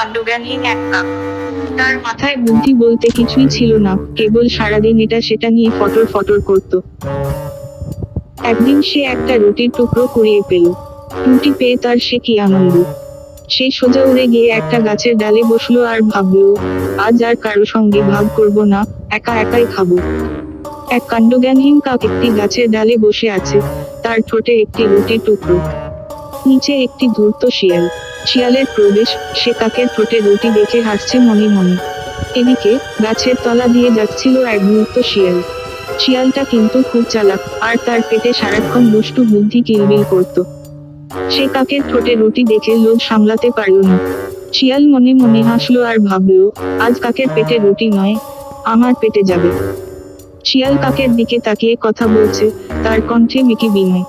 কাণ্ডজ্ঞানহীন এক কাক তার মাথায় বুদ্ধি বলতে কিছুই ছিল না, কেবল সারাদিন এটা সেটা নিয়ে ফটর ফটর করত। একদিন সে একটা রুটির টুকরো কুড়িয়ে পেল। রুটি পেয়ে তার সে কি আনন্দ? সে সোজা উড়ে গিয়ে একটা গাছের ডালে বসল আর ভাবলো, আজ আর কারও সঙ্গে ভাগ করব না, একা একাই খাব। এক কাণ্ডজ্ঞানহীন কাক একটি গাছের ডালে বসে আছে, তার ঠোঁটে একটি রুটির টুকরো। নিচে একটি ধূর্ত শিয়াল। শিয়ালের প্রবেশ, সে কাকের ঠোঁটে রুটি দেখে হাসছে মনে মনে। এদিকে, গাছের তলা দিয়ে যাচ্ছিল এক ধূর্ত শিয়াল। শিয়ালটা কিন্তু খুব চালাক, আর তার পেটে সারাক্ষণ দুষ্টু বুদ্ধি কিলবিল করত। সে কাকের ঠোঁটে রুটি দেখে লোভ সামলাতে পারল না। শিয়াল মনে মনে হাসলো আর ভাবল, আজ কাকের পেটে রুটি নয়, আমার পেটে যাবে। শিয়াল কাকের দিকে তাকিয়ে কথা বলছে, তার কণ্ঠে মিকি বিনয়।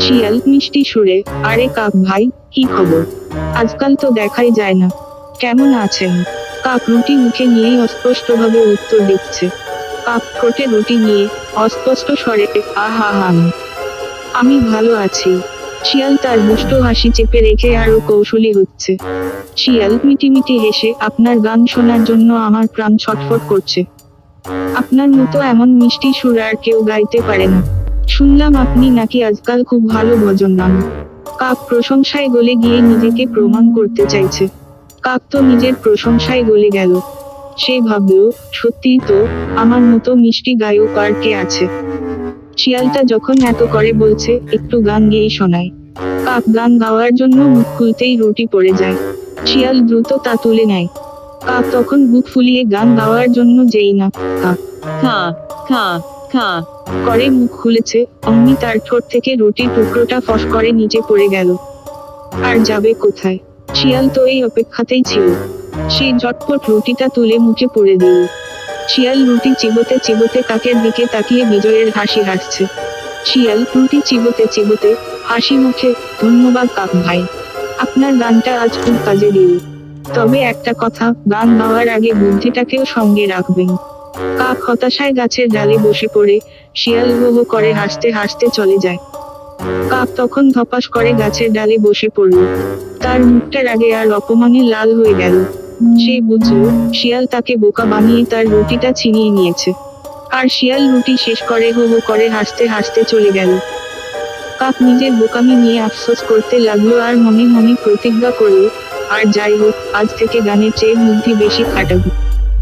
শিয়াল মিষ্টি সুরে, আরে কাক ভাই, কি খবর? আজকাল তো দেখাই যায় না। কেমন আছেন? কাক রুটি মুখে নিয়েই অস্পষ্টভাবে উত্তর দিচ্ছে। কাক ঠোঁটে রুটি নিয়ে অস্পষ্ট স্বরে, আহা হাম আমি ভালো আছি। শিয়াল তার দুষ্ট হাসি চেপে রেখে আরও কৌশলী হচ্ছে। শিয়াল মিটিমিটি হেসে আপনার গান শোনার জন্য আমার প্রাণ ছটফট করছে। আপনার মতো এমন মিষ্টি সুর আর কেউ গাইতে পারে না। শুনলাম আপনি নাকি আজকাল খুব ভালো ভজন গান। কাক প্রশংসায় গলে গিয়ে নিজেকে প্রমাণ করতে চাইছে। কাক তো নিজের প্রশংসায় গলে গেল। সে ভাবলো সত্যিই তো আমার মতো মিষ্টি গায়ক আর কে আছে? শিয়ালটা যখন এত করে বলছে একটু গান গেয়ে শোনায়। কাক গান গাওয়ার জন্য মুখ খুলতেই রুটি পড়ে যায়। শিয়াল দ্রুত তা তুলে নেয়। কাক তখন বুক ফুলিয়ে গান গাওয়ার জন্য যেই না কাক। ka, ka, ka. করে মুখ খুলেছে, অমনি তার ঠোঁট থেকে রুটির টুকরোটা ফস করে নিচে পড়ে গেল। আর যাবে কোথায়? শিয়াল তো এই অপেক্ষাতেই ছিল। সে ঝটপট রুটিটা তুলে মুখে পড়ে দিল। শিয়াল রুটি চিবোতে চিবোতে কাকের দিকে তাকিয়ে বিজয়ের হাসি হাসছে। শিয়াল রুটি চিবোতে চিবোতে হাসি মুখে, ধন্যবাদ কাক ভাই, আপনার গানটা আজ খুব কাজে দিল। তবে একটা কথা, গান গাওয়ার আগে বুদ্ধিটাকেও সঙ্গে রাখবেন। কাক হতাশায় গাছের ডালে বসে পড়ে, শিয়াল হো করে হাসতে হাসতে চলে যায়। কাক তখন ধপাস করে গাছের ডালে বসে পড়ল। তার মুখটা রাগে আর অপমানে লাল হয়ে গেল। সে বুঝল, শিয়াল তাকে বোকা বানিয়ে তার রুটিটা ছিনিয়ে নিয়েছে। আর শিয়াল রুটি শেষ করে হো করে হাসতে হাসতে চলে গেল। কাক নিজের বোকামি নিয়ে আফসোস করতে লাগল আর মনে মনে প্রতিজ্ঞা করল, আর যাই হোক, আজ থেকে গানের চেয়ে বুদ্ধি বেশি খাটাবো।